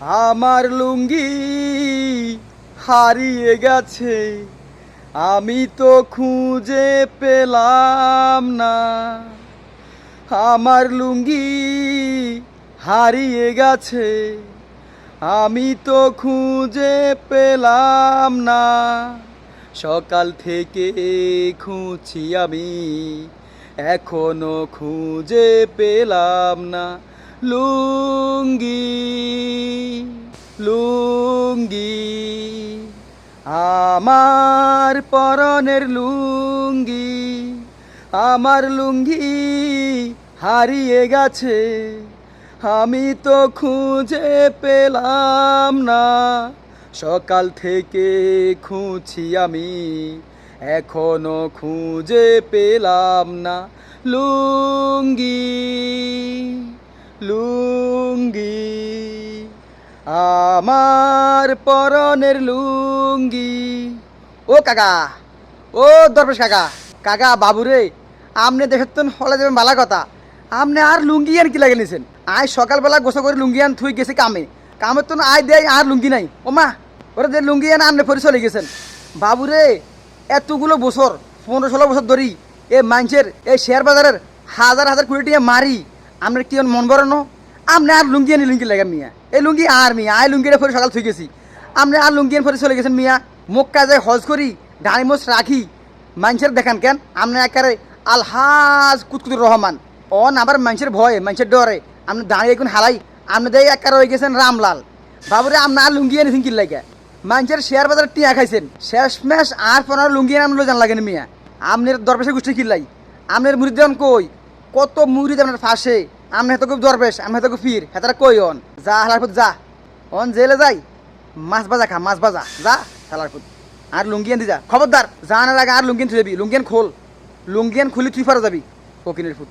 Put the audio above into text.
আমার লুঙ্গি হারিয়ে গেছে, আমি তো খুঁজে পেলাম না। আমার লুঙ্গি হারিয়ে গেছে, আমি তো খুঁজে পেলাম না। সকাল থেকে খুঁজছি আমি, এখনও খুঁজে পেলাম না। লুঙ্গি লুঙ্গি, আমার পরনের লুঙ্গি, আমার লুঙ্গি হারিয়ে গেছে, আমি তো খুঁজে পেলাম না। সকাল থেকে খুঁজছি আমি, এখনও খুঁজে পেলাম না। লুঙ্গি লুঙ্গি আমার পরনের লুঙ্গি। ও কাকা, ও দরবেশ কাকা। কাকা, বাবুরে, আমনে দেখতেন হলে যাবেন ভালো কথা। আমনে আর লুঙ্গি আর কি লাগে নিছেন। আয় সকালবেলা গোসা করে লুঙ্গি আন, থুই গেছে কামে। কামের তো আয় দেয়, আর লুঙ্গি নাই। ও মা, ওরা যে লুঙ্গি আন, আমনে পরে চলে গেছেন। বাবুরে, এতগুলো বছর, পনেরো ষোলো বছর ধরি এ মানুষের এই শেয়ার বাজারের হাজার হাজার কোটি মারি। আমরা কি মন বড় আপনি আর লুঙ্গি আনি, লুঙ্গি লাগে মিয়া। এই লুঙ্গি আর মিয়া, আয় লুঙ্গিটা পরে সকাল থুই গেছি। আপনি আর লুঙ্গি আন পরে চলে গেছেন মিয়া। মক্কা যায় হজ করি, ডাঁড়ি মোচ রাখি। মানুষের দেখান কেন? আপনি একারে আলহাজ কুতকুতুর রহমান। অন আবার মানুষের ভয়ে, মানুষের ডরে। আপনি দাঁড়িয়ে এখন হালাই। আপনি দেয় একারে হয়ে গেছেন রামলাল। বাবুরে আপনি আর লুঙ্গি আনিছেন কি লাগে। মানুষের শেয়ার বাজার টিয়া খাইছেন। শেষ মেশ আর পনেরো লুঙ্গি আনলো জান লাগেন মিয়া। আপনার দরবেশে গোষ্ঠী কিল্লাই আপনার মুড়ি দেন কই? কত মুড়ি আপনার ফাঁসে। আপনি খুব দরবেশ আমি হেতকে ফির। হেতারা কই অন? যা হালার ফুট যা। অন জেলে যাই। মাছ বাজা খা, মাছ বাজা যা হালার ফুট আর লুঙ্গিয়ান দি যা। খবরদার, যা না আগে আর লুঙ্গিয়ান থুই যাবি। লুঙ্গিয়ান খোল। লুঙ্গিয়ান খুলি থুই ফারা যাবি। ফকিনের ফুট